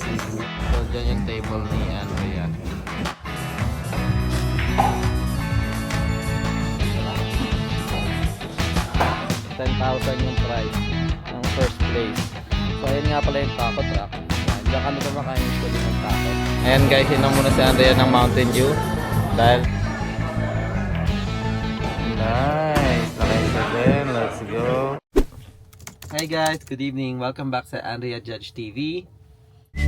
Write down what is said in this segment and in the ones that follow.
So, dyan yung table ni Andrea. $10,000 yung price ng first place. So, ayun nga pala yung taco truck. Yan, Diyan kami kumakain usually ng taco. Ayan guys, ang muna si Andrea ng Mountain Dew. Dahil... Nice! Okay, so then, let's go. Hi guys, good evening. Welcome back sa Andrea Judge TV. Ayan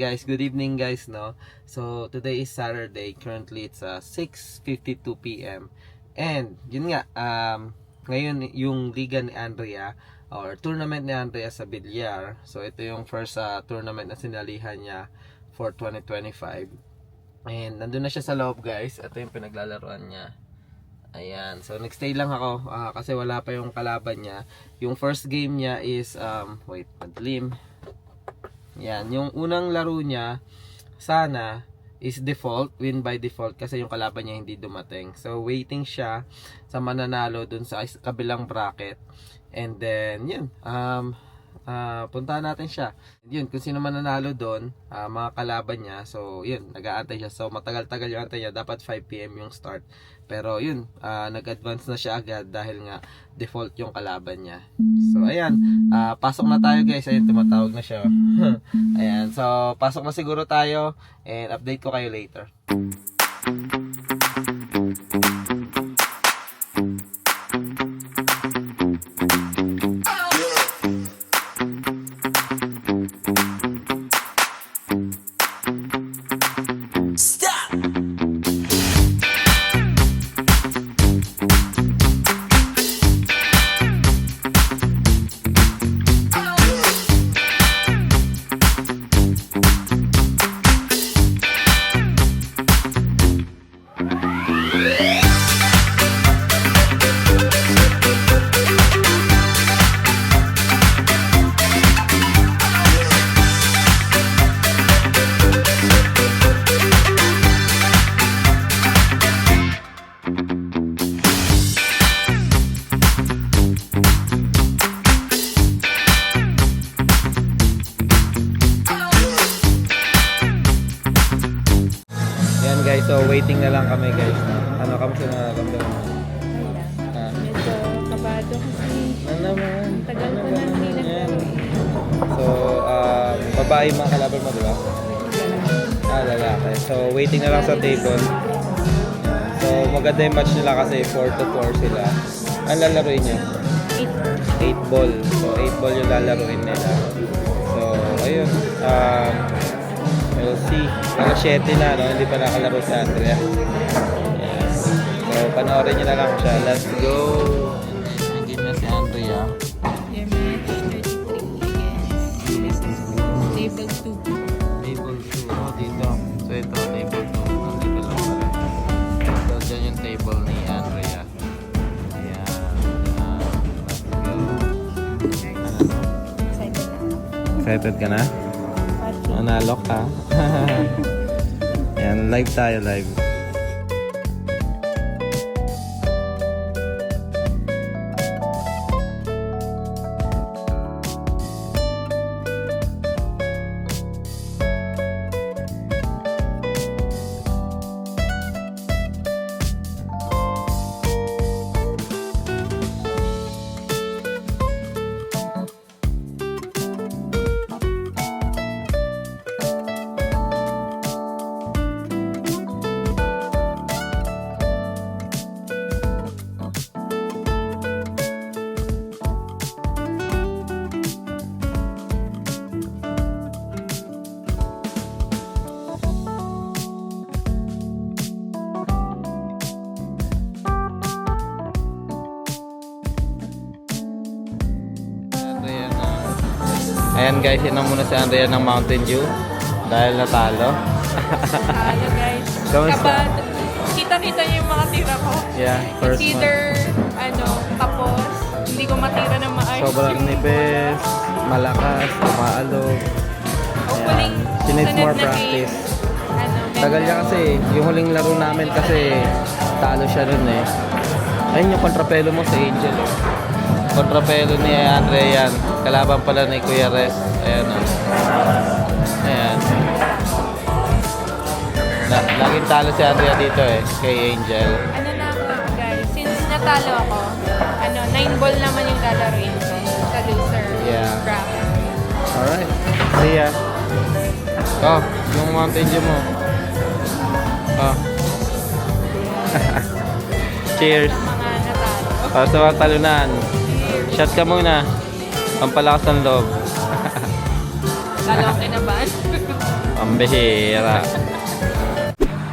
guys, good evening guys, no? So, today is Saturday. Currently, it's uh, 6.52 p.m. And, yun nga, um, ngayon yung liga ni Andrea or tournament ni Andrea sa Bilyar. So, ito yung first uh, tournament na sinalihan niya for 2025. And, nandun na siya sa loob guys. Ito yung pinaglalaroan niya. Ayan. So, nagstay lang ako ah, kasi wala pa yung kalaban niya. Yung first game niya is, um, wait, madilim. Yan, yung unang laro niya, sana, is default, win by default kasi yung kalaban niya hindi dumating. So, waiting siya sa mananalo dun sa kabilang bracket. And then, yun, um, ah, puntahan natin siya. Yun, kung sino mananalo doon, ah, mga kalaban niya. So, yun, nag-aantay siya. So, matagal-tagal yung antay niya. Dapat 5pm yung start. Pero, yun, ah, nag-advance na siya agad dahil nga default yung kalaban niya. So, ayan, ah, pasok na tayo guys. Ayun, tumatawag na siya. ayan, so, pasok na siguro tayo and update ko kayo later. Guys, so waiting na lang kami guys. Ano, kamusta na nararamdaman mo? Ah, Medyo kabado kasi ano naman? tagal Ano ko na hindi yan? So, um, babae mga kalaban mo, di ba? Ah, lalaki. So, waiting na lang sa table. So, maganda yung match nila kasi 4 to 4 sila. Ang lalaroin nyo? 8 ball. So, 8 ball yung lalaroin nila. 7 na, no? Hindi pa nakalaro si Andrea. Yes. So, panoorin nyo na lang siya. Let's go! Hindi na si Andrea. Table 2. Table 2. Oh, dito. So, ito, table 2. Nandito lang pala. So, dyan yung table ni Andrea. Ayan. Ah, let's go. Ano? Excited ka na? Manalo ka. Live tayo, live. Ayan guys, yun ang muna si Andrea ng Mountain Dew. Dahil natalo. Hello guys. Kamusta? Kita-kita niyo yung mga tira ko. Yeah, first It's one. ano, tapos, hindi ko matira ng maayos. Sobrang nipis, malakas, umaalog. Hopefully, Ayan. She needs more practice. game, ano, Tagal niya kasi. Yung huling laro namin kasi talo siya nun eh. Ayun yung kontrapelo mo sa Angel. Oh. Kontrapelo ni Andre yan. Kalaban pala ni Kuya Res. Ayan o. Ayan. La laging talo si Andrea dito eh. Kay Angel. Ano na ako, guys, since natalo ako, ano, 9 ball naman yung lalaroin ko sa loser Yeah. bracket. Alright. See ya. Oh, yung Mountain Dew mo. Oh. Cheers. Mga natalo. Para sa mga talunan. Shot ka muna. Pampalakas ng loob. Lalo ako kinabahan. Pambihira.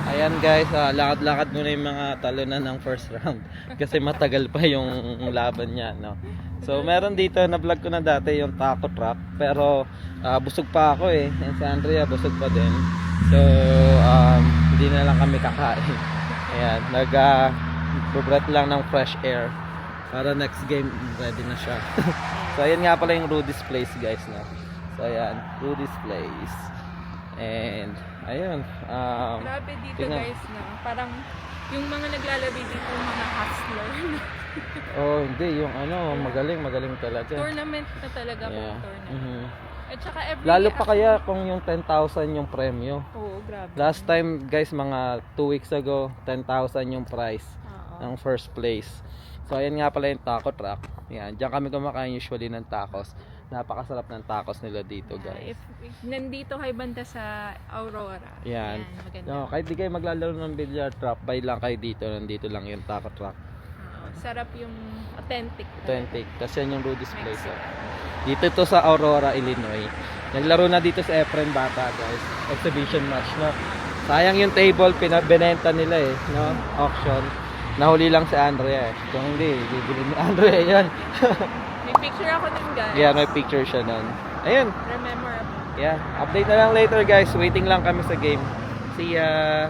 Ayan guys, ah, lakad-lakad muna yung mga talunan ng first round. Kasi matagal pa yung laban niya, no? So, meron dito, na-vlog ko na dati yung taco trap. Pero, ah, busog pa ako eh. Yan si Andrea, busog pa din. So, um, hindi na lang kami kakain. Ayan, nag, uh, lang ng fresh air. Para next game, ready na siya. so, ayan nga pala yung Rudy's Place, guys, no? So, ayan, Rudy's Place. And, ayun, um, Grabe dito Tingnan. guys, no? Parang yung mga naglalabay dito, mga hustler. oh, hindi, yung ano, magaling, magaling talaga. tournament na talaga po, Yeah. tournament. Mhm. At saka every Lalo pa kaya kung yung 10,000 yung premyo. Oo, grabe. Last time, guys, mga 2 weeks ago, 10,000 yung price ng first place. So, ayan nga pala yung taco truck. Yan, diyan kami kumakain usually ng tacos. Napakasarap ng tacos nila dito, guys. If, if nandito kayo banda sa Aurora. Yan. maganda. No, kahit di kayo maglalaro ng billiard trap, buy lang kayo dito. Nandito lang yung taco truck. Oo, sarap yung authentic. Authentic. Kasi yan yung Rudy's Place. Oh. Dito to sa Aurora, Illinois. Naglaro na dito sa Efren Bata, guys. Exhibition match, no? Sayang yung table, pinabenta nila eh, no? Auction. Nahuli lang si Andrea eh. Kung hindi, bibili ni Andrea yan. May picture ako din guys. yeah, may picture siya nun. Ayun, Remember yeah. Update na lang later, guys. Waiting lang kami sa game. See ya!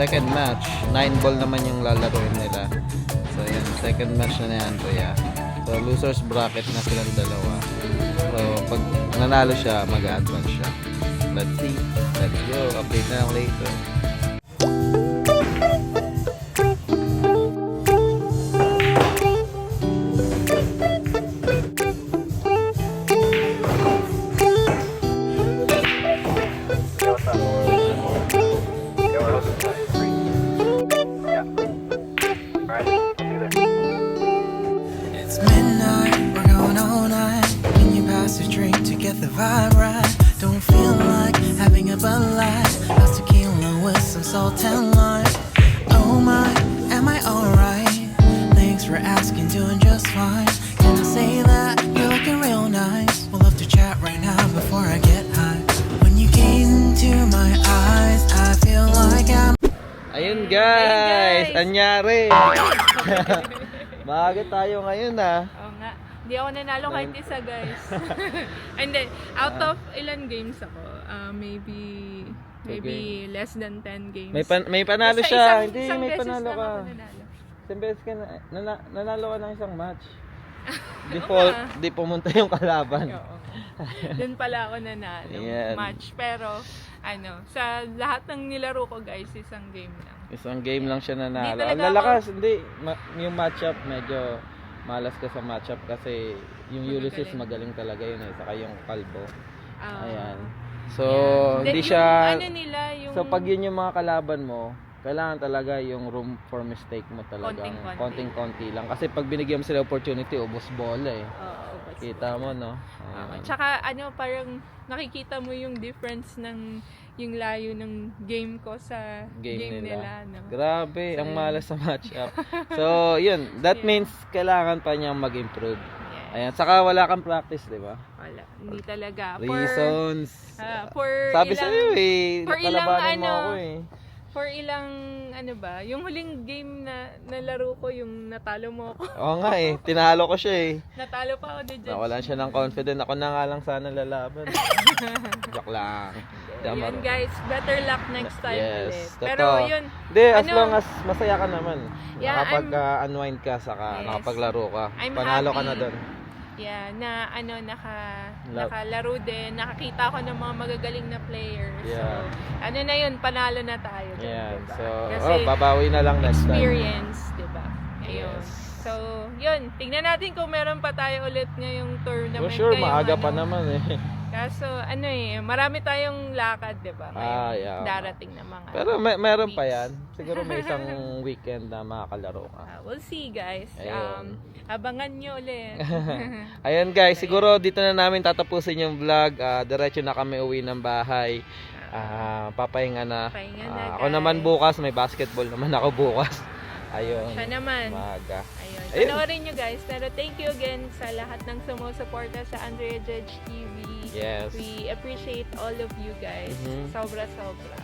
Second match. 9 ball naman yung lalaroin nila. So ayan, second match na ni Andrea. So losers bracket na silang dalawa. So pag nanalo siya, mag-advance siya. Let's see. Let's go. Update na lang later. Guys! guys! Anyari! Maaga tayo ngayon ah. Oo nga. Hindi ako nanalo kahit isa guys. And then, out of ilan games ako? Uh, maybe maybe less than 10 games. May, pan- may panalo Basta siya. isang- Hindi, isang may panalo ka. Isang beses ka na, nana- nanalo ka ng isang match. Nga. di pumunta yung kalaban. Oo. Doon pala ako nanalo. Yan. Match. Pero, ano, sa lahat ng nilaro ko guys, isang game lang. Isang game lang siya nanalo. Ang talaga lalakas, hindi. Ma- yung matchup, medyo malas ka sa matchup kasi yung Ulysses magaling talaga yun eh. Saka yung Kalbo. Ah, Ayan. So, Ayan. hindi Then, siya... Yung, ano nila, yung... So, pag yun yung mga kalaban mo, kailangan talaga yung room for mistake mo talagang Konting-konti. konting-konti lang. Kasi pag binigyan mo sila opportunity, ubos bola eh. Oo, basta. Kita mo, no? Ayan. Tsaka ano, parang nakikita mo yung difference ng yung layo ng game ko sa Game game, nila. nila. no? Grabe, So, ang malas sa matchup. so, yun. That Yeah. means kailangan pa niyang mag-improve. Yes. Ayan. Saka wala kang practice, di ba? Wala, hindi talaga. For, Reasons. ah, for Sabi ilang, sa'yo eh. for ilang nakalabanin mo ano, ako eh. For ilang, ano ba, yung huling game na nalaro ko, yung natalo mo ako. Oo nga eh. Tinalo ko siya eh. natalo pa ako ni Judge. Nawalan siya ng confident. Ako na nga lang sana lalaban. Joke lang. Damar. Yun guys, better luck next time Yes, ulit. totoo. Pero yun, Hindi, as Ano? long as masaya ka naman. Yeah, Nakapag-unwind ka, saka Yes. nakapaglaro ka. I'm Panalo ka happy. na doon. Yeah, na ano, naka, Love. nakalaro din, nakakita ko ng mga magagaling na players. Yeah. So, ano na yun, panalo na tayo. dun, Yan. diba? So, Kasi oh, babawi na lang next time. experience, di ba? Ayun. Yes. So, yun. Tingnan natin kung meron pa tayo ulit ngayong tournament. For sure, ngayong maaga ano. pa naman eh. Kaso, ano eh, marami tayong lakad, di ba? Ah, yeah. Darating na mga. Pero may, meron pa weeks. yan. Siguro may isang weekend na makakalaro ka. Ah, we'll see, guys. Ayun. Um, abangan nyo ulit. Ayan guys, siguro dito na namin tatapusin yung vlog. Ah, diretso na kami uwi ng bahay. Ah, papahinga na. Pahinga na, Ah, ako naman bukas, may basketball naman ako bukas. Ayun. Siya naman. Maaga. Ayun. Ayun. Panoorin nyo guys. Pero thank you again sa lahat ng sumusuporta sa Andrea Judge TV. Yes. We appreciate all of you guys. Mhm. Sobra-sobra.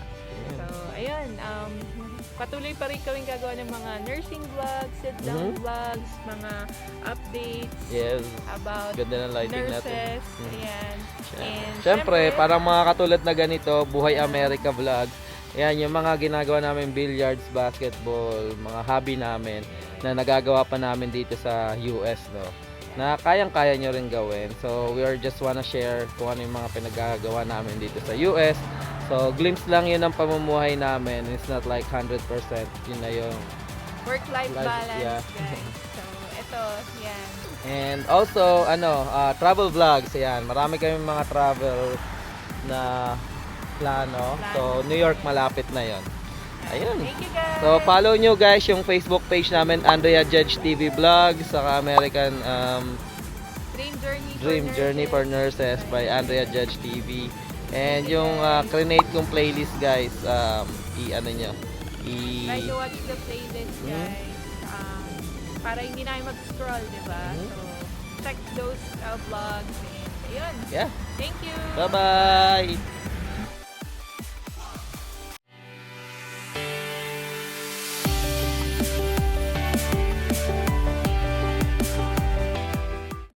So, ayun. Um, patuloy pa rin kaming gagawa ng mga nursing vlogs, sit-down Mhm. vlogs, mga updates Yes. about Ganda ng lighting natin. nurses. Mhm. Ayan. And Siyempre, parang mga katulad na ganito, Buhay America Vlog. Yan, yung mga ginagawa namin billiards, basketball, mga hobby namin na nagagawa pa namin dito sa US, no? Na kayang-kaya nyo rin gawin. So, we are just wanna share kung ano yung mga pinagagawa namin dito sa US. So, glimpse lang yun ng pamumuhay namin. It's not like 100%. Yun na yung work-life Life, balance, yeah. guys. So, ito, yan. And also, ano, ah, travel vlogs, ayan. Marami kami mga travel na plano. Plano. So, New York malapit na yon. Ayun. Thank you guys. So, follow nyo guys yung Facebook page namin, Andrea Judge TV Vlog, saka American um, Dream Journey for Dream Journey for Nurses by Andrea Judge TV. And yung uh, Crenate kong playlist guys, um, i-ano nyo, i... Try to watch the playlist, Mhm. guys. Um, para hindi na kayo mag-scroll, di ba? Mhm. So, check those uh, vlogs. And, ayun. Yeah. Thank you. Bye-bye!